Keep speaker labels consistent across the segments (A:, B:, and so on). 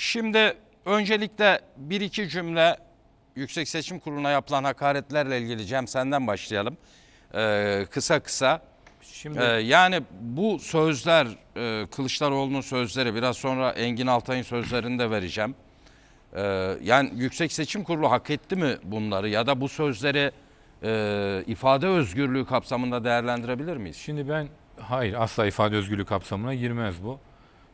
A: Şimdi öncelikle bir iki cümle Yüksek Seçim Kurulu'na yapılan hakaretlerle ilgili Cem senden başlayalım. Ee, kısa kısa.
B: Şimdi
A: Ee, yani bu sözler e, Kılıçdaroğlu'nun sözleri biraz sonra Engin Altay'ın sözlerini de vereceğim. Ee, yani Yüksek Seçim Kurulu hak etti mi bunları ya da bu sözleri e, ifade özgürlüğü kapsamında değerlendirebilir miyiz?
B: şimdi ben hayır asla ifade özgürlüğü kapsamına girmez bu.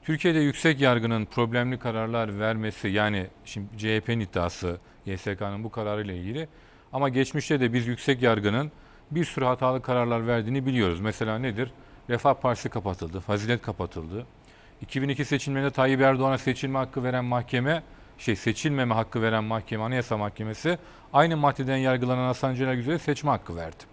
B: Türkiye'de yüksek yargının problemli kararlar vermesi yani şimdi CHP'nin iddiası YSK'nın bu kararıyla ilgili ama geçmişte de biz yüksek yargının bir sürü hatalı kararlar verdiğini biliyoruz. Mesela nedir? Refah Partisi kapatıldı, Fazilet kapatıldı. 2002 seçimlerinde Tayyip Erdoğan'a seçilme hakkı veren mahkeme, şey seçilmeme hakkı veren mahkeme, Anayasa Mahkemesi aynı maddeden yargılanan Hasan Celal Güzel'e seçme hakkı verdi.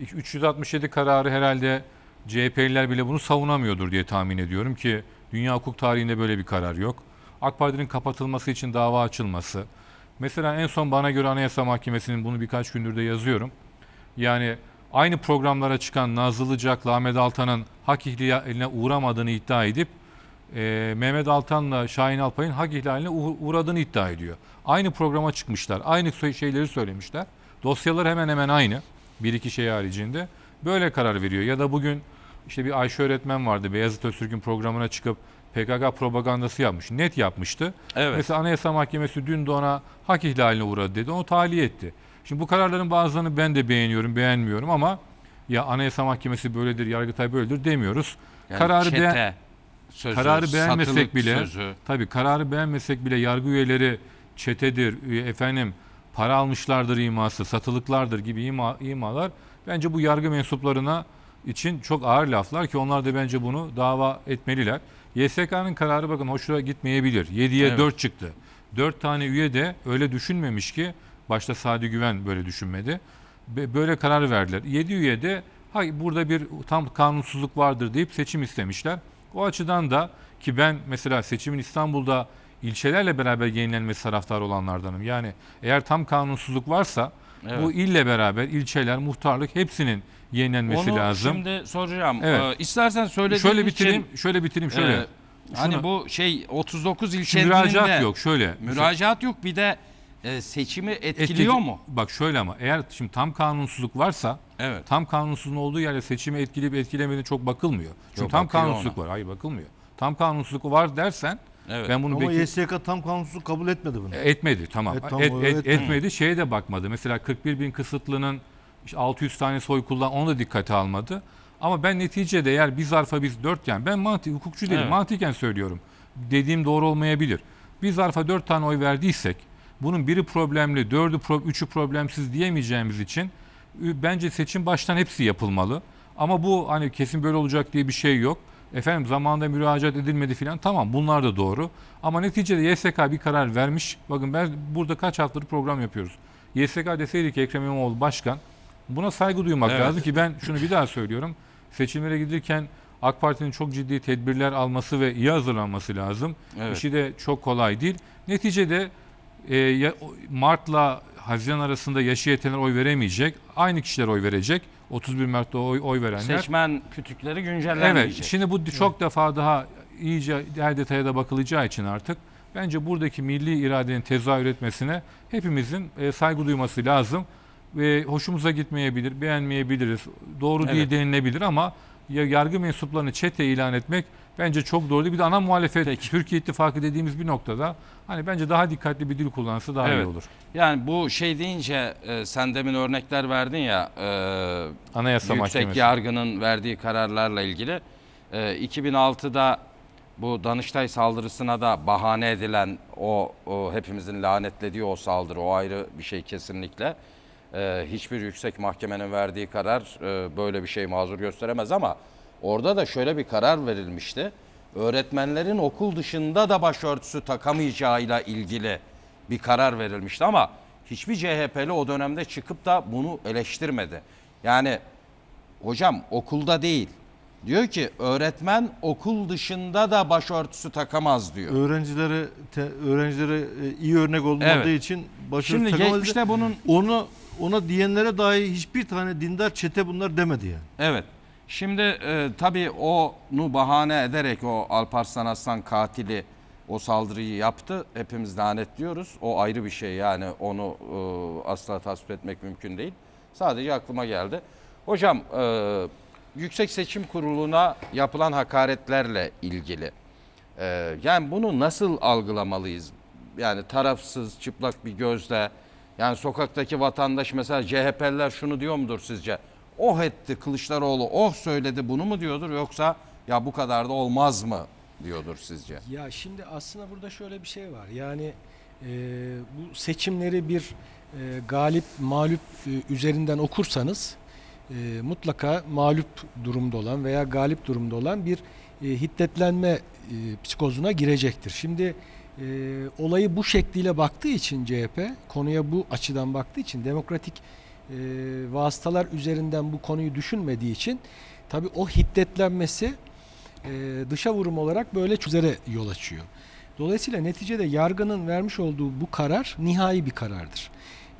B: 367 kararı herhalde CHP'liler bile bunu savunamıyordur diye tahmin ediyorum ki dünya hukuk tarihinde böyle bir karar yok. AK Parti'nin kapatılması için dava açılması. Mesela en son bana göre Anayasa Mahkemesi'nin bunu birkaç gündür de yazıyorum. Yani aynı programlara çıkan Nazlı Ilıcak'la Ahmet Altan'ın hak ihlaline uğramadığını iddia edip e, Mehmet Altan'la Şahin Alpay'ın hak ihlaline uğ- uğradığını iddia ediyor. Aynı programa çıkmışlar. Aynı sö- şeyleri söylemişler. Dosyalar hemen hemen aynı. Bir iki şey haricinde. Böyle karar veriyor. Ya da bugün işte bir Ayşe öğretmen vardı. Beyazıt Öztürk'ün programına çıkıp PKK propagandası yapmış. Net yapmıştı.
A: Evet.
B: Mesela Anayasa Mahkemesi dün de ona hak ihlaline uğradı dedi. Onu tahliye etti. Şimdi bu kararların bazılarını ben de beğeniyorum, beğenmiyorum ama ya Anayasa Mahkemesi böyledir, Yargıtay böyledir demiyoruz.
A: Yani
B: kararı
A: çete
B: beğen
A: sözü,
B: kararı beğenmesek bile
A: sözü.
B: tabii kararı beğenmesek bile yargı üyeleri çetedir, üye- efendim para almışlardır iması, satılıklardır gibi ima, imalar bence bu yargı mensuplarına için çok ağır laflar ki onlar da bence bunu dava etmeliler. YSK'nın kararı bakın hoşuna gitmeyebilir. 7'ye
A: Evet.
B: 4 çıktı. 4 tane üye de öyle düşünmemiş ki başta Sadi Güven böyle düşünmedi. Böyle karar verdiler. 7 üye de "Hay, burada bir tam kanunsuzluk vardır deyip seçim istemişler. O açıdan da ki ben mesela seçimin İstanbul'da ilçelerle beraber yenilenmesi taraftarı olanlardanım. Yani eğer tam kanunsuzluk varsa
A: Evet.
B: bu ille beraber ilçeler, muhtarlık hepsinin yenilenmesi
A: Onu
B: lazım.
A: şimdi soracağım.
B: Evet.
A: Ee, istersen söylediğin
B: şöyle
A: için,
B: bitireyim, şöyle bitireyim şöyle.
A: e, hani bu şey 39
B: Şu
A: ilçenin
B: müracaat
A: de
B: yok şöyle.
A: müracaat yok bir de e, seçimi etkiliyor
B: Etkili-
A: mu?
B: Bak şöyle ama eğer şimdi tam kanunsuzluk varsa
A: Evet.
B: tam kanunsuzluğun olduğu yerde seçimi etkileyip etkilemediğine çok bakılmıyor. Çünkü
A: Yok,
B: tam
A: bakıyor
B: kanunsuzluk var. Hayır bakılmıyor. Tam kanunsuzluk var dersen
A: Evet.
B: ben bunu
C: Ama
B: bekle-
C: YSK tam kanunsuz kabul etmedi bunu.
B: etmedi tamam.
C: Evet, tamam,
B: Et-
C: o
B: et-
C: etmedi.
B: etmedi. Şeye de bakmadı. Mesela 41 bin kısıtlının işte 600 tane soy kullan onu da dikkate almadı. Ama ben neticede eğer bir zarfa biz dörtken ben mantık hukukçu değilim
A: Evet.
B: mantıken söylüyorum. Dediğim doğru olmayabilir. Bir zarfa dört tane oy verdiysek bunun biri problemli, dördü pro, üçü problemsiz diyemeyeceğimiz için ü- bence seçim baştan hepsi yapılmalı. Ama bu hani kesin böyle olacak diye bir şey yok. Efendim zamanında müracaat edilmedi filan tamam bunlar da doğru. Ama neticede YSK bir karar vermiş. Bakın ben burada kaç haftadır program yapıyoruz. YSK deseydi ki Ekrem İmamoğlu başkan buna saygı duymak
A: Evet.
B: lazım ki ben şunu bir daha söylüyorum. Seçimlere gidilirken AK Parti'nin çok ciddi tedbirler alması ve iyi hazırlanması lazım.
A: Evet.
B: İşi de çok kolay değil. Neticede e, Mart'la Haziran arasında yaşı yetenler oy veremeyecek. Aynı kişiler oy verecek. 31 Mart'ta oy, oy verenler.
A: Seçmen kütükleri güncellenmeyecek.
B: Evet. Şimdi bu çok defa daha iyice her detaya da bakılacağı için artık bence buradaki milli iradenin tezahür etmesine hepimizin e, saygı duyması lazım. Ve hoşumuza gitmeyebilir, beğenmeyebiliriz. Doğru değil
A: Evet.
B: denilebilir ama ya yargı mensuplarını çete ilan etmek bence çok doğru değil. Bir de ana muhalefet Türkiye İttifakı dediğimiz bir noktada hani bence daha dikkatli bir dil kullansa daha iyi
A: Evet.
B: olur.
A: Yani bu şey deyince e, sen demin örnekler verdin ya e,
B: Anayasa
A: yüksek
B: Mahkemesi.
A: yargının verdiği kararlarla ilgili. E, 2006'da bu Danıştay saldırısına da bahane edilen o, o hepimizin lanetlediği o saldırı o ayrı bir şey kesinlikle. E, hiçbir yüksek mahkemenin verdiği karar e, böyle bir şey mazur gösteremez ama orada da şöyle bir karar verilmişti. Öğretmenlerin okul dışında da başörtüsü takamayacağıyla ilgili bir karar verilmişti ama hiçbir CHP'li o dönemde çıkıp da bunu eleştirmedi. Yani hocam okulda değil. Diyor ki öğretmen okul dışında da başörtüsü takamaz diyor.
C: Öğrencilere te- öğrencilere e, iyi örnek olmadığı
A: Evet.
C: için
A: Şimdi
C: takamaz.
A: geçmişte bunun
C: onu ona diyenlere dahi hiçbir tane dindar çete bunlar demedi yani.
A: evet. Şimdi e, tabii onu bahane ederek o Alparslan Aslan katili o saldırıyı yaptı. Hepimiz lanetliyoruz. O ayrı bir şey yani onu e, asla tasvip etmek mümkün değil. Sadece aklıma geldi. Hocam e, Yüksek Seçim Kurulu'na yapılan hakaretlerle ilgili e, yani bunu nasıl algılamalıyız? Yani tarafsız, çıplak bir gözle yani sokaktaki vatandaş mesela CHP'liler şunu diyor mudur sizce? Oh etti Kılıçdaroğlu, oh söyledi bunu mu diyordur yoksa ya bu kadar da olmaz mı diyordur sizce?
D: Ya şimdi aslında burada şöyle bir şey var. Yani e, bu seçimleri bir e, galip mağlup e, üzerinden okursanız e, mutlaka mağlup durumda olan veya galip durumda olan bir e, hiddetlenme e, psikozuna girecektir. Şimdi e, olayı bu şekliyle baktığı için CHP, konuya bu açıdan baktığı için demokratik e, vasıtalar üzerinden bu konuyu düşünmediği için tabii o hiddetlenmesi e, dışa vurum olarak böyle çözere yol açıyor. Dolayısıyla neticede yargının vermiş olduğu bu karar nihai bir karardır.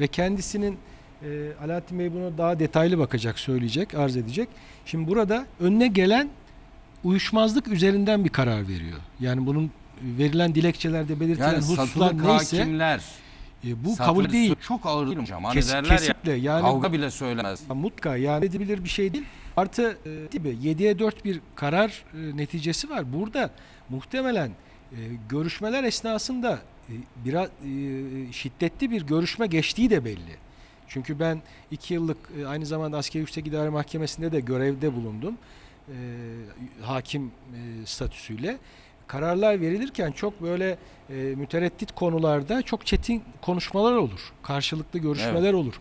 D: Ve kendisinin e, Alaaddin Bey bunu daha detaylı bakacak, söyleyecek, arz edecek. Şimdi burada önüne gelen uyuşmazlık üzerinden bir karar veriyor. Yani bunun verilen dilekçelerde belirtilen
A: Yani
D: hususlar neyse
A: hakimler
D: e, bu kabul değil.
A: Çok ağır değil hocam. Hani
D: Kes-
A: derler ya
D: kesinlikle yani
A: kavga bile söylemez.
D: mutlaka yani edilebilir bir şey değil. Artı e, gibi 7'ye 4 bir karar e, neticesi var. Burada muhtemelen e, görüşmeler esnasında e, biraz e, şiddetli bir görüşme geçtiği de belli. Çünkü ben iki yıllık e, aynı zamanda Askeri Yüksek İdare Mahkemesi'nde de görevde bulundum. E, hakim e, statüsüyle. Kararlar verilirken çok böyle e, mütereddit konularda çok çetin konuşmalar olur. Karşılıklı görüşmeler olur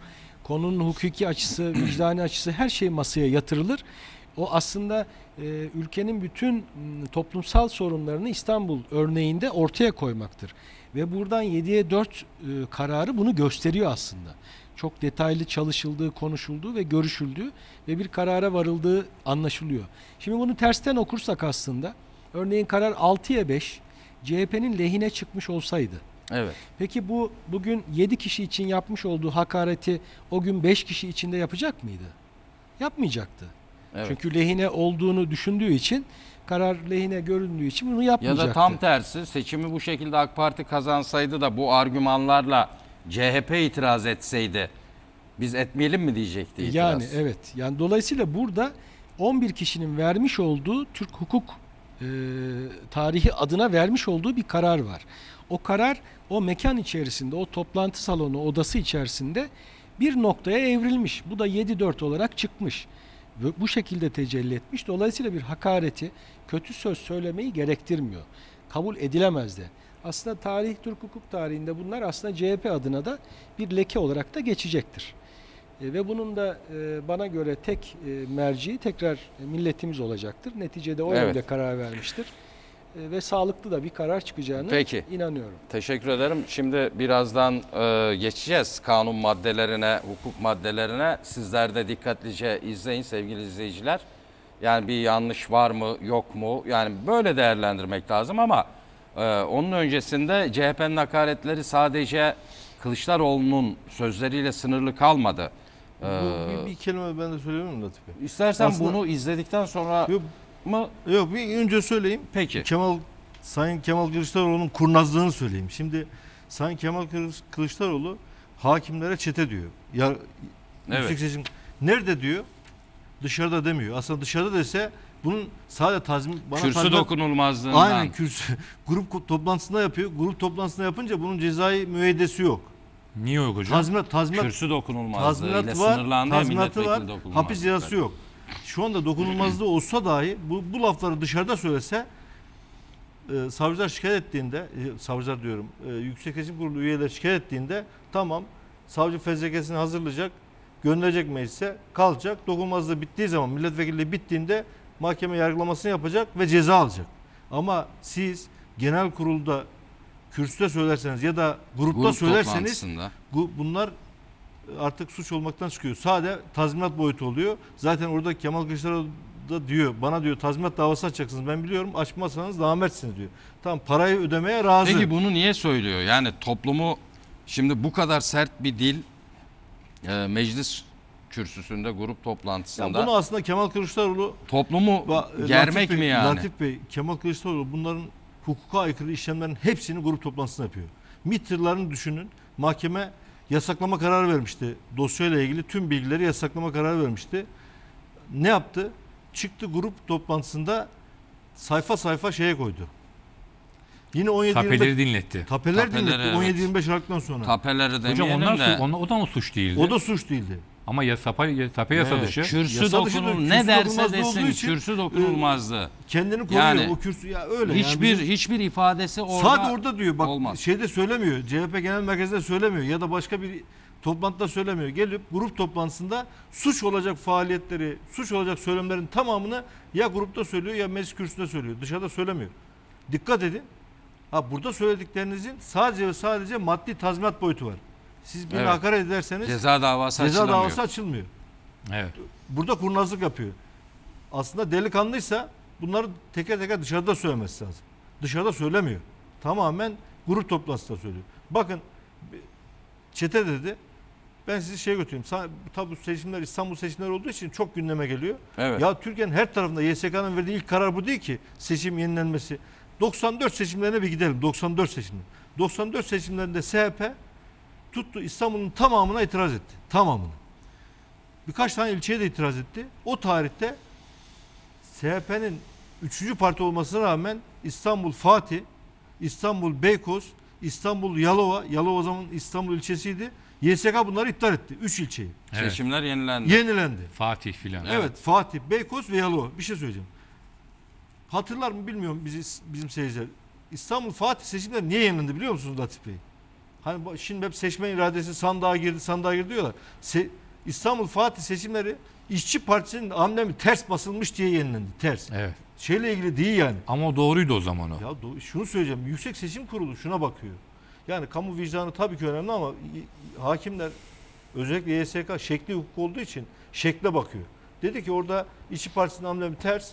D: konunun hukuki açısı, vicdani açısı her şey masaya yatırılır. O aslında e, ülkenin bütün toplumsal sorunlarını İstanbul örneğinde ortaya koymaktır. Ve buradan 7'ye 4 e, kararı bunu gösteriyor aslında. Çok detaylı çalışıldığı, konuşulduğu ve görüşüldüğü ve bir karara varıldığı anlaşılıyor. Şimdi bunu tersten okursak aslında örneğin karar 6'ya 5 CHP'nin lehine çıkmış olsaydı
A: Evet.
D: Peki bu bugün 7 kişi için yapmış olduğu hakareti o gün 5 kişi içinde yapacak mıydı? Yapmayacaktı.
A: Evet.
D: Çünkü lehine olduğunu düşündüğü için karar lehine göründüğü için bunu
A: Ya
D: yapmayacaktı.
A: da tam tersi seçimi bu şekilde AK Parti kazansaydı da bu argümanlarla CHP itiraz etseydi biz etmeyelim mi diyecekti itiraz.
D: Yani evet. Yani dolayısıyla burada 11 kişinin vermiş olduğu Türk hukuk e, tarihi adına vermiş olduğu bir karar var. O karar o mekan içerisinde, o toplantı salonu odası içerisinde bir noktaya evrilmiş. Bu da 7-4 olarak çıkmış. Bu şekilde tecelli etmiş. Dolayısıyla bir hakareti, kötü söz söylemeyi gerektirmiyor. Kabul edilemez de. Aslında tarih, Türk hukuk tarihinde bunlar aslında CHP adına da bir leke olarak da geçecektir. E, ve bunun da e, bana göre tek e, merci tekrar milletimiz olacaktır. Neticede o
A: Evet.
D: yönde karar vermiştir. Ve sağlıklı da bir karar çıkacağını
A: Peki.
D: inanıyorum.
A: Teşekkür ederim. Şimdi birazdan geçeceğiz kanun maddelerine, hukuk maddelerine. Sizler de dikkatlice izleyin sevgili izleyiciler. Yani bir yanlış var mı, yok mu? Yani böyle değerlendirmek lazım ama e, onun öncesinde CHP'nin hakaretleri sadece Kılıçdaroğlu'nun sözleriyle sınırlı kalmadı. Ee,
C: bir, bir kelime ben de söyleyebilir miyim Latif Bey?
A: İstersen
C: Aslında-
A: bunu izledikten sonra
C: Yok,
A: mı?
C: yok bir önce söyleyeyim.
A: Peki.
C: Kemal Sayın Kemal Kılıçdaroğlu'nun kurnazlığını söyleyeyim. Şimdi Sayın Kemal Kılıç- Kılıçdaroğlu hakimlere çete diyor. Ya
A: Evet.
C: yüksek seçim nerede diyor? Dışarıda demiyor. Aslında dışarıda dese bunun sadece tazmin bana
A: Kürsü
C: tazminat-
A: dokunulmazlığından.
C: Aynen kürsü grup ko- toplantısında yapıyor. Grup toplantısında yapınca bunun cezai müeyyidesi yok.
B: Niye yok hocam?
C: Tazminat tazminat
A: Kürsü dokunulmazlığı ile
C: var.
A: sınırlandı ya
C: var.
A: dokunulmazlığı.
C: Hapis cezası yok. Şu anda dokunulmazlığı olsa dahi bu, bu lafları dışarıda söylese e, savcılar şikayet ettiğinde e, savcılar diyorum e, Yüksek Seçim Kurulu üyeleri şikayet ettiğinde tamam savcı fezlekesini hazırlayacak gönderecek meclise kalacak. Dokunulmazlığı bittiği zaman milletvekilliği bittiğinde mahkeme yargılamasını yapacak ve ceza alacak. Ama siz genel kurulda kürsüde söylerseniz ya da grupta
A: Grup
C: söylerseniz bu, bunlar artık suç olmaktan çıkıyor. Sade tazminat boyutu oluyor. Zaten orada Kemal Kılıçdaroğlu da diyor bana diyor tazminat davası açacaksınız. Ben biliyorum açmazsanız namertsiniz diyor. Tamam parayı ödemeye razı.
A: Peki bunu niye söylüyor? Yani toplumu şimdi bu kadar sert bir dil e, meclis kürsüsünde grup
C: Ya
A: toplantısında
C: bunu aslında Kemal Kılıçdaroğlu
A: toplumu
C: Ba-
A: germek
C: Latif Bey,
A: mi yani?
C: Latif Bey, Kemal Kılıçdaroğlu bunların hukuka aykırı işlemlerin hepsini grup toplantısında yapıyor. MİT tırlarını düşünün. Mahkeme yasaklama kararı vermişti. Dosyayla ilgili tüm bilgileri yasaklama kararı vermişti. Ne yaptı? Çıktı grup toplantısında sayfa sayfa şeye koydu. Yine 17
B: Tapeleri dinletti.
C: tapeler
A: Tapeleri,
C: dinletti
A: evet.
C: 17-25 Aralık'tan sonra.
A: Tapeleri
B: Hocam
A: demeyelim
B: onlar,
A: de.
B: su- onlar- o da mı suç değildi?
C: o da suç değildi.
B: Ama ya, sapa, ya, tape yasa
A: Evet,
B: dışı.
A: Kürsü
C: Yasa dışı
A: dokunul
C: kürsü
A: ne derse desin
C: için,
A: kürsü dokunulmazdı.
C: Kendini koruyor
A: Yani
C: o kürsü ya öyle yani
A: hiçbir
C: bizim-
A: hiçbir ifadesi orada
C: Sadece orada diyor bak
A: olmaz.
C: şeyde söylemiyor. CHP Genel Merkezi'nde söylemiyor ya da başka bir toplantıda söylemiyor. Gelip grup toplantısında suç olacak faaliyetleri, suç olacak söylemlerin tamamını ya grupta söylüyor ya meclis kürsüsünde söylüyor. Dışarıda söylemiyor. Dikkat edin. Ha burada söylediklerinizin sadece ve sadece maddi tazminat boyutu var. Siz beni
A: Evet.
C: hakaret ederseniz ceza,
A: ceza davası açılamıyor.
C: davası açılmıyor.
B: Evet.
C: Burada kurnazlık yapıyor. Aslında delikanlıysa bunları teker teker dışarıda söylemesi lazım. Dışarıda söylemiyor. Tamamen grup toplantısında söylüyor. Bakın çete dedi. Ben sizi şeye götüreyim. Tabi seçimler İstanbul seçimleri olduğu için çok gündeme geliyor.
A: Evet.
C: Ya Türkiye'nin her tarafında YSK'nın verdiği ilk karar bu değil ki. Seçim yenilenmesi. 94 seçimlerine bir gidelim. 94 seçimler. 94 seçimlerinde SHP tuttu İstanbul'un tamamına itiraz etti. Tamamına. Birkaç tane ilçeye de itiraz etti. O tarihte SHP'nin üçüncü parti olmasına rağmen İstanbul Fatih, İstanbul Beykoz, İstanbul Yalova, Yalova o zaman İstanbul ilçesiydi. YSK bunları iptal etti. Üç ilçeyi.
B: Evet.
A: Seçimler yenilendi.
C: Yenilendi.
B: Fatih filan.
C: Evet. Fatih, Beykoz ve Yalova. Bir şey söyleyeceğim. Hatırlar mı bilmiyorum bizi, bizim seyirciler. İstanbul Fatih seçimleri niye yenilendi biliyor musunuz Latif Bey? Hani bu- şimdi hep seçmen iradesi sandığa girdi, sandığa girdi diyorlar. Se- İstanbul Fatih seçimleri İşçi Partisi'nin amblemi ters basılmış diye yenilendi. Ters.
B: Evet.
C: Şeyle ilgili değil yani.
B: Ama doğruydu o zaman o.
C: Ya do- şunu söyleyeceğim. Yüksek Seçim Kurulu şuna bakıyor. Yani kamu vicdanı tabii ki önemli ama hakimler özellikle YSK şekli hukuk olduğu için şekle bakıyor. Dedi ki orada İşçi Partisi'nin amblemi ters.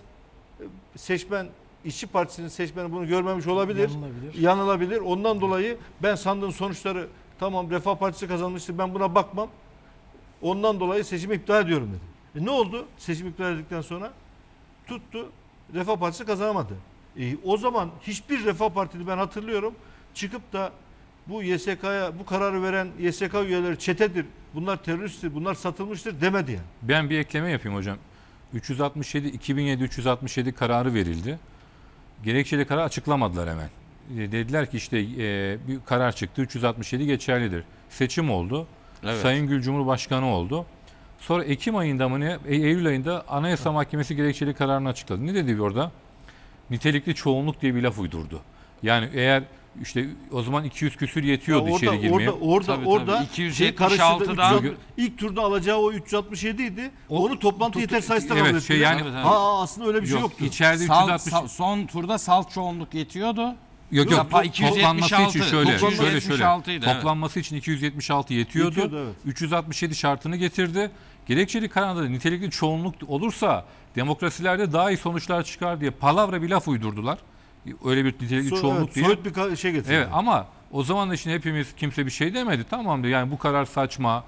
C: E, Seçmen İşçi Partisi'nin seçmeni bunu görmemiş olabilir.
D: Yanılabilir.
C: Yanılabilir. Ondan dolayı ben sandığın sonuçları tamam Refah Partisi kazanmıştır ben buna bakmam. Ondan dolayı seçimi iptal ediyorum dedi. E ne oldu? Seçim iptal edildikten sonra tuttu. Refah Partisi kazanamadı. E, o zaman hiçbir Refah Partili ben hatırlıyorum çıkıp da bu YSK'ya bu kararı veren YSK üyeleri çetedir. Bunlar teröristtir. Bunlar satılmıştır demedi yani.
B: Ben bir ekleme yapayım hocam. 367 2007 367 kararı verildi. Gerekçeli karar açıklamadılar hemen. E, dediler ki işte e, bir karar çıktı 367 geçerlidir. Seçim oldu.
A: Evet.
B: Sayın Gül Cumhurbaşkanı oldu. Sonra Ekim ayında mı ne? E- Eylül ayında Anayasa Mahkemesi gerekçeli kararını açıkladı. Ne dedi orada? Nitelikli çoğunluk diye bir laf uydurdu. Yani eğer işte o zaman 200 küsür yetiyordu
C: Ya
B: içeri girmeye.
C: Orada orada
A: Tabii,
C: orada
A: tabii.
C: şey karıştırdı.
A: 276'dan
C: 300 ilk turda alacağı o 367 idi.
B: O-
C: Onu toplantı
B: tut-
C: yeter sayısında
B: evet,
C: kabul
B: şey yani-
A: Tabii.
C: Ha aslında öyle bir şey
B: Yok,
C: yoktu.
B: içeride
A: Sal-
B: 360
A: sal- son turda salt çoğunluk yetiyordu.
B: Yok
A: Yok,
B: yok
A: pa-
B: to- toplanması için
A: 276,
B: şöyle şöyle
A: 276
B: şöyle.
A: idi, evet.
B: Toplanması için 276 yetiyordu.
C: Yetiyordu, evet.
B: 367 şartını getirdi. Gerekçeli kararda nitelikli çoğunluk olursa demokrasilerde daha iyi sonuçlar çıkar diye palavra bir laf uydurdular. Öyle bir nitelikli
C: So-
B: çoğunluk
C: evet,
B: diye.
C: soyut bir şey getirdi.
B: Evet ama o zaman da şimdi hepimiz kimse bir şey demedi. Tamam da yani bu karar saçma.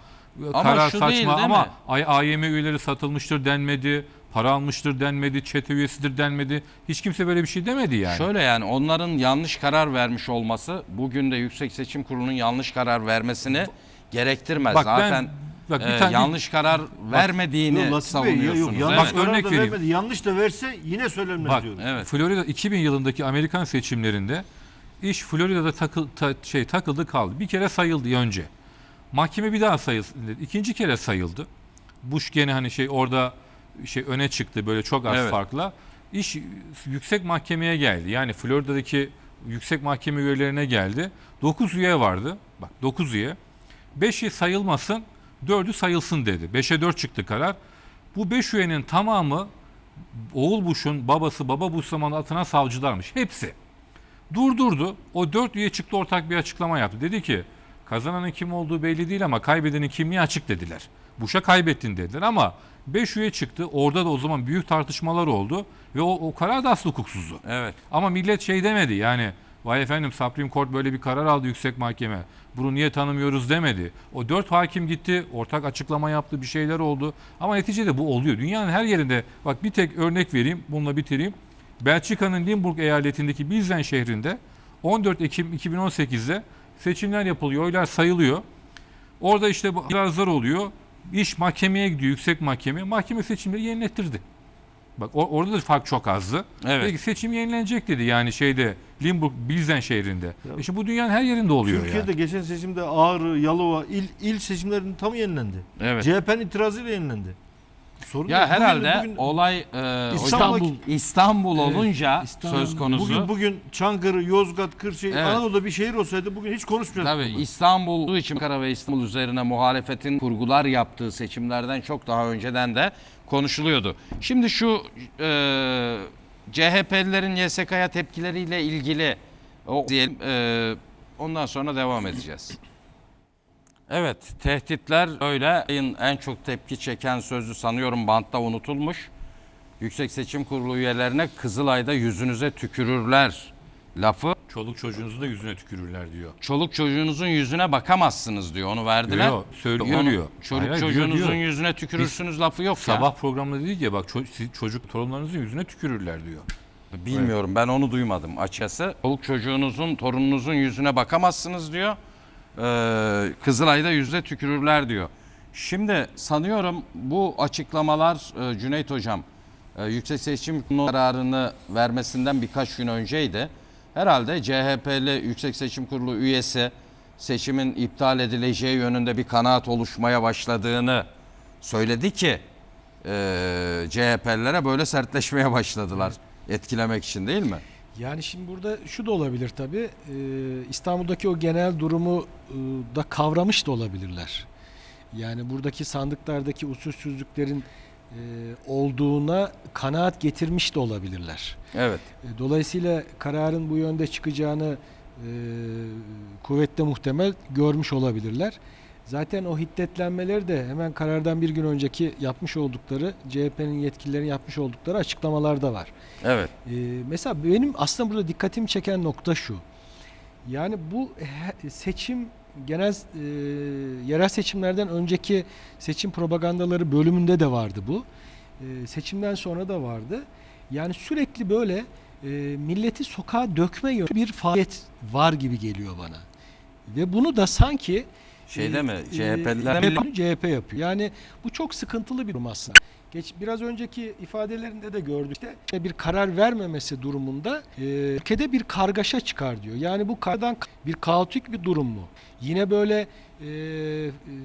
A: Ama
B: karar
A: şu
B: saçma
A: değil, değil
B: ama
A: mi?
B: AYM üyeleri satılmıştır denmedi. Para almıştır denmedi. Çete üyesidir denmedi. Hiç kimse böyle bir şey demedi yani.
A: Şöyle yani onların yanlış karar vermiş olması bugün de Yüksek Seçim Kurulu'nun yanlış karar vermesini gerektirmez.
B: Bak ben-
A: Zaten
B: bak bir
A: e,
B: tane-
A: yanlış karar vermediğini
C: Yok, Latif Bey, ya-
A: savunuyorsunuz.
C: Yok,
A: evet.
C: yanlış
B: Bak,
C: karar
B: örnek
C: da
B: vereyim.
C: vermedi. Yanlış da verse yine söylenmez
B: Bak,
C: diyorum.
A: Evet.
B: Florida 2000 yılındaki Amerikan seçimlerinde iş Florida'da takıl, ta- şey takıldı kaldı. Bir kere sayıldı önce. Mahkeme bir daha sayılsın dedi. İkinci kere sayıldı. Bush gene hani şey orada şey öne çıktı böyle çok az
A: Evet.
B: farkla. İş yüksek mahkemeye geldi. Yani Florida'daki yüksek mahkeme üyelerine geldi. 9 üye vardı. Bak 9 üye. 5'i sayılmasın, 4'ü sayılsın dedi. 5'e 4 çıktı karar. Bu 5 üyenin tamamı oğul Bush'un babası baba Bush zamanında atanan savcılarmış. Hepsi. Durdurdu. O dört üye çıktı ortak bir açıklama yaptı. Dedi ki kazananın kim olduğu belli değil ama kaybedenin kimliği açık dediler. Bush'a kaybettin dediler ama 5 üye çıktı. Orada da o zaman büyük tartışmalar oldu ve o, o karar da aslında hukuksuzdu.
A: Evet.
B: Ama millet şey demedi yani vay efendim Supreme Court böyle bir karar aldı yüksek mahkeme. Bunu niye tanımıyoruz demedi. O dört hakim gitti ortak açıklama yaptı bir şeyler oldu. Ama neticede bu oluyor. Dünyanın her yerinde bak bir tek örnek vereyim bununla bitireyim. Belçika'nın Limburg eyaletindeki Bilzen şehrinde 14 Ekim 2018'de seçimler yapılıyor, oylar sayılıyor. Orada işte bu itirazlar oluyor. İş mahkemeye gidiyor, yüksek mahkeme. Mahkeme seçimleri yenilettirdi. Bak or- orada da fark çok azdı.
A: Evet.
B: Peki seçim yenilenecek dedi yani şeyde Limburg, Bilzen şehrinde. E şimdi bu dünyanın her yerinde oluyor
C: Türkiye'de
B: yani.
C: geçen seçimde Ağrı, Yalova il, il seçimlerinin tam yenilendi.
A: Evet.
C: CHP'nin itirazıyla yenilendi. Sorun
A: Ya
C: yok. Bugün-
A: herhalde
C: bugün,
A: olay e,
C: İstanbul-
A: İstanbul olunca
D: İstanbul.
A: söz konusu.
C: bugün bugün Çankırı, Yozgat, Kırşehir,
A: Evet.
C: Anadolu'da bir şehir olsaydı bugün hiç konuşmayacaktık.
A: Tabii
C: bunu.
A: İstanbul olduğu için Ankara ve İstanbul üzerine muhalefetin kurgular yaptığı seçimlerden çok daha önceden de konuşuluyordu. Şimdi şu e, CHP'lilerin YSK'ya tepkileriyle ilgili o diyelim e, ondan sonra devam edeceğiz. Evet, tehditler öyle. En çok tepki çeken sözü sanıyorum bantta unutulmuş. Yüksek Seçim Kurulu üyelerine Kızılay'da yüzünüze tükürürler lafı.
B: Çoluk çocuğunuzu da yüzüne tükürürler diyor.
A: Çoluk çocuğunuzun yüzüne bakamazsınız diyor. Onu verdiler.
B: Yok, söylüyor.
A: Onu-
B: diyor.
A: Çoluk
B: Hayır, hayır, diyor,
A: çocuğunuzun
B: diyor.
A: yüzüne tükürürsünüz lafı yok
B: Sabah programında dedik ya bak ço- siz çocuk torunlarınızın yüzüne tükürürler diyor.
A: ya. Bilmiyorum ben onu duymadım açıkçası. Çoluk çocuğunuzun, torununuzun yüzüne bakamazsınız diyor. Ee, Kızılay'da yüzde tükürürler diyor. Şimdi sanıyorum bu açıklamalar e, Cüneyt Hocam e, Yüksek Seçim Kurulu kararını vermesinden birkaç gün önceydi. Herhalde CHP'li Yüksek Seçim Kurulu üyesi seçimin iptal edileceği yönünde bir kanaat oluşmaya başladığını söyledi ki e, CHP'lilere böyle sertleşmeye başladılar etkilemek için değil mi?
D: Yani şimdi burada şu da olabilir tabii. Ee, İstanbul'daki o genel durumu e, da kavramış da olabilirler. Yani buradaki sandıklardaki usulsüzlüklerin e, olduğuna kanaat getirmiş de olabilirler.
A: Evet.
D: E, Dolayısıyla kararın bu yönde çıkacağını e, kuvvetle muhtemel görmüş olabilirler. Zaten o hiddetlenmeleri de hemen karardan bir gün önceki yapmış oldukları CHP'nin yetkililerinin yapmış oldukları açıklamalarda var.
A: Evet.
D: Ee, mesela benim aslında burada dikkatimi çeken nokta şu. Yani bu seçim genel e, yerel seçimlerden önceki seçim propagandaları bölümünde de vardı bu. E, seçimden sonra da vardı. Yani sürekli böyle e, milleti sokağa dökme yönü bir faaliyet var gibi geliyor bana. Ve bunu da sanki
A: Şeyde
D: e,
A: mi?
D: e,
A: CHP'liler?
D: CHP CHP yapıyor. Yani bu çok sıkıntılı bir durum aslında. Geç biraz önceki ifadelerinde de gördük de bir karar vermemesi durumunda e, ülkede bir kargaşa çıkar diyor. Yani bu kardan bir kaotik bir durum mu? Yine böyle e,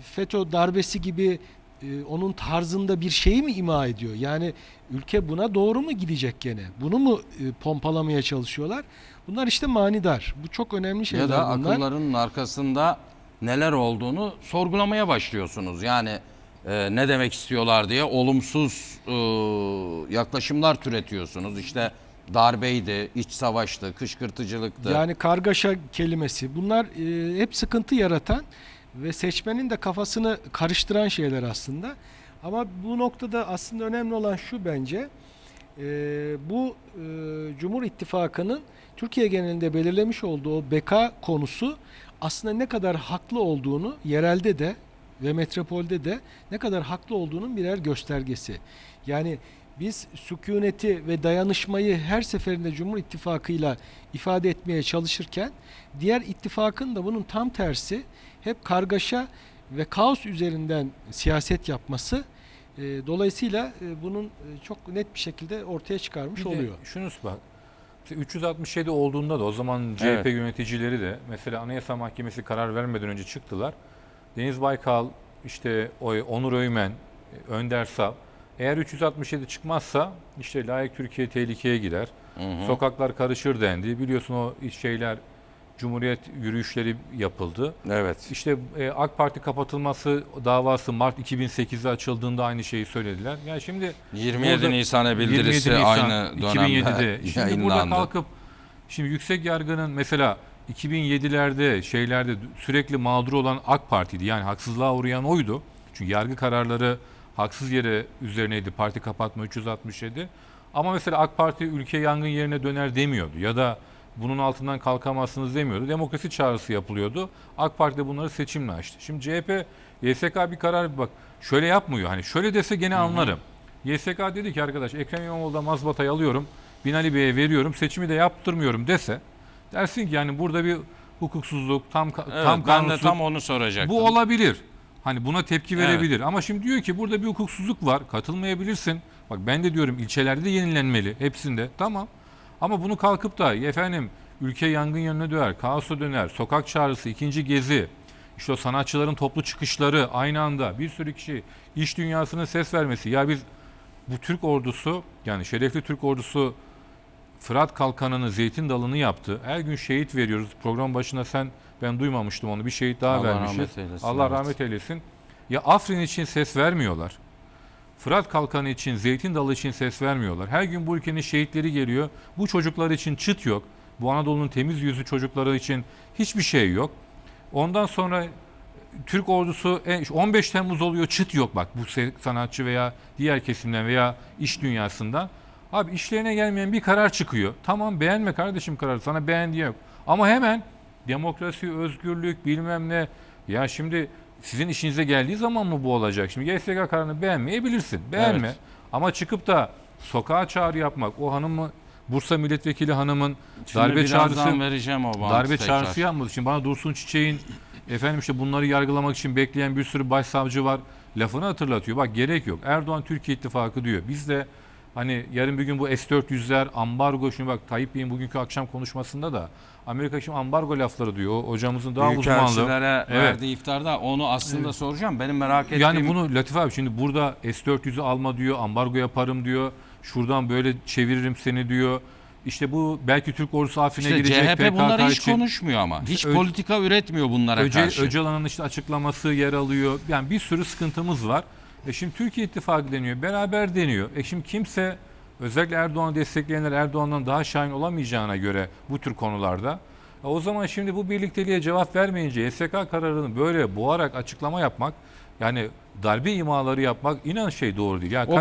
D: FETÖ darbesi gibi e, onun tarzında bir şeyi mi ima ediyor? Yani ülke buna doğru mu gidecek gene? Bunu mu e, pompalamaya çalışıyorlar? Bunlar işte manidar. Bu çok önemli şeyler
A: Ya da
D: bunlar.
A: akıllarının arkasında neler olduğunu sorgulamaya başlıyorsunuz. Yani e, ne demek istiyorlar diye olumsuz e, yaklaşımlar türetiyorsunuz. İşte darbeydi, iç savaştı, kışkırtıcılıktı.
D: Yani kargaşa kelimesi bunlar e, hep sıkıntı yaratan ve seçmenin de kafasını karıştıran şeyler aslında. Ama bu noktada aslında önemli olan şu bence e, bu e, Cumhur İttifakı'nın Türkiye genelinde belirlemiş olduğu o beka konusu aslında ne kadar haklı olduğunu yerelde de ve metropolde de ne kadar haklı olduğunun birer göstergesi. Yani biz sükuneti ve dayanışmayı her seferinde Cumhur İttifakı'yla ifade etmeye çalışırken diğer ittifakın da bunun tam tersi hep kargaşa ve kaos üzerinden siyaset yapması e, dolayısıyla e, bunun e, çok net bir şekilde ortaya çıkarmış
B: Bir de
D: oluyor.
B: Şunu bak. işte 367 olduğunda da o zaman CHP
A: Evet.
B: yöneticileri de mesela Anayasa Mahkemesi karar vermeden önce çıktılar. Deniz Baykal, işte o Onur Öymen, Önder Sav eğer 367 çıkmazsa işte layık Türkiye tehlikeye girer.
A: Hı hı.
B: Sokaklar karışır dendi. Biliyorsun o şeyler Cumhuriyet yürüyüşleri yapıldı.
A: Evet.
B: İşte e, AK Parti kapatılması davası Mart 2008'de açıldığında aynı şeyi söylediler. Yani şimdi
A: 27
B: Burada
A: Nisan'a bildirisi
B: 27 Nisan
A: aynı dönemde
B: 2007'de. Şimdi burada
A: yayınlandı.
B: kalkıp şimdi yüksek yargının mesela 2007'lerde şeylerde sürekli mağdur olan AK Parti'ydi. Yani haksızlığa uğrayan oydu. Çünkü yargı kararları haksız yere üzerineydi. Parti kapatma 367. Ama mesela AK Parti ülke yangın yerine döner demiyordu. Ya da bunun altından kalkamazsınız demiyordu. Demokrasi çağrısı yapılıyordu. AK Parti de bunları seçimle açtı. Şimdi CHP, YSK bir karar bak şöyle yapmıyor. Hani şöyle dese gene anlarım. YSK dedi ki arkadaş Ekrem İmamoğlu'da mazbatayı alıyorum. Binali Bey'e veriyorum, seçimi de yaptırmıyorum dese dersin ki yani burada bir hukuksuzluk, tam ka-
A: Evet,
B: tam
A: ben de
B: kanunsuzluk
A: tam onu soracaktım.
B: bu olabilir. Hani buna tepki
A: Evet.
B: verebilir. Ama şimdi diyor ki burada bir hukuksuzluk var. Katılmayabilirsin. Bak ben de diyorum ilçelerde de yenilenmeli. Hepsinde. Tamam. Ama bunu kalkıp da efendim ülke yangın yönüne döner, kaosa döner, sokak çağrısı, ikinci gezi, işte o sanatçıların toplu çıkışları aynı anda bir sürü kişi iş dünyasına ses vermesi. Ya biz bu Türk ordusu yani şerefli Türk ordusu Fırat Kalkanı'nı, Zeytin Dalı'nı yaptı. Her gün şehit veriyoruz. Program başında sen ben duymamıştım onu. Bir şehit daha
A: Allah
B: vermişiz.
A: rahmet eylesin,
B: Allah
A: evet.
B: rahmet eylesin. Ya Afrin için ses vermiyorlar. Fırat Kalkanı için, Zeytin Dalı için ses vermiyorlar. Her gün bu ülkenin şehitleri geliyor. Bu çocuklar için çıt yok. Bu Anadolu'nun temiz yüzlü çocukları için hiçbir şey yok. Ondan sonra Türk ordusu e, 15 Temmuz oluyor çıt yok bak bu sanatçı veya diğer kesimden veya iş dünyasından. Abi işlerine gelmeyen bir karar çıkıyor. Tamam beğenme kardeşim kararı sana beğen diye yok. Ama hemen demokrasi, özgürlük bilmem ne. Ya şimdi sizin işinize geldiği zaman mı bu olacak? Şimdi YSK kararını beğenmeyebilirsin. Beğenme.
A: Evet.
B: Ama çıkıp da sokağa çağrı yapmak, o hanımı Bursa milletvekili hanımın
A: Şimdi
B: darbe çağrısı
A: vereceğim o
B: darbe
A: tekrar.
B: çağrısı yapmadı. Şimdi bana Dursun Çiçek'in efendim işte bunları yargılamak için bekleyen bir sürü başsavcı var. Lafını hatırlatıyor. Bak gerek yok. Erdoğan Türkiye İttifakı diyor. Biz de hani yarın bir gün bu S-400'ler ambargo şimdi bak Tayyip Bey'in bugünkü akşam konuşmasında da Amerika şimdi ambargo lafları diyor. Hocamızın daha uzmanlığı.
A: Büyükelçilere
B: Evet.
A: verdiği iftarda onu aslında soracağım. Benim merak ettiğim
B: Yani bunu Latif abi şimdi burada S-400'ü alma diyor, ambargo yaparım diyor. Şuradan böyle çeviririm seni diyor. İşte bu belki Türk ordusu Afrin'e
A: işte
B: girecek
A: CHP
B: PKK
A: bunları hiç
B: için.
A: konuşmuyor ama. Hiç
B: Ö-
A: politika üretmiyor bunlara
B: Öce,
A: karşı.
B: Öcalan'ın işte açıklaması yer alıyor. Yani bir sürü sıkıntımız var. E şimdi Türkiye İttifakı deniyor, beraber deniyor. E şimdi kimse özellikle Erdoğan'ı destekleyenler Erdoğan'dan daha şahin olamayacağına göre bu tür konularda. E o zaman şimdi bu birlikteliğe cevap vermeyince YSK kararını böyle boğarak açıklama yapmak yani darbe imaları yapmak inan şey doğru değil. Yani
A: O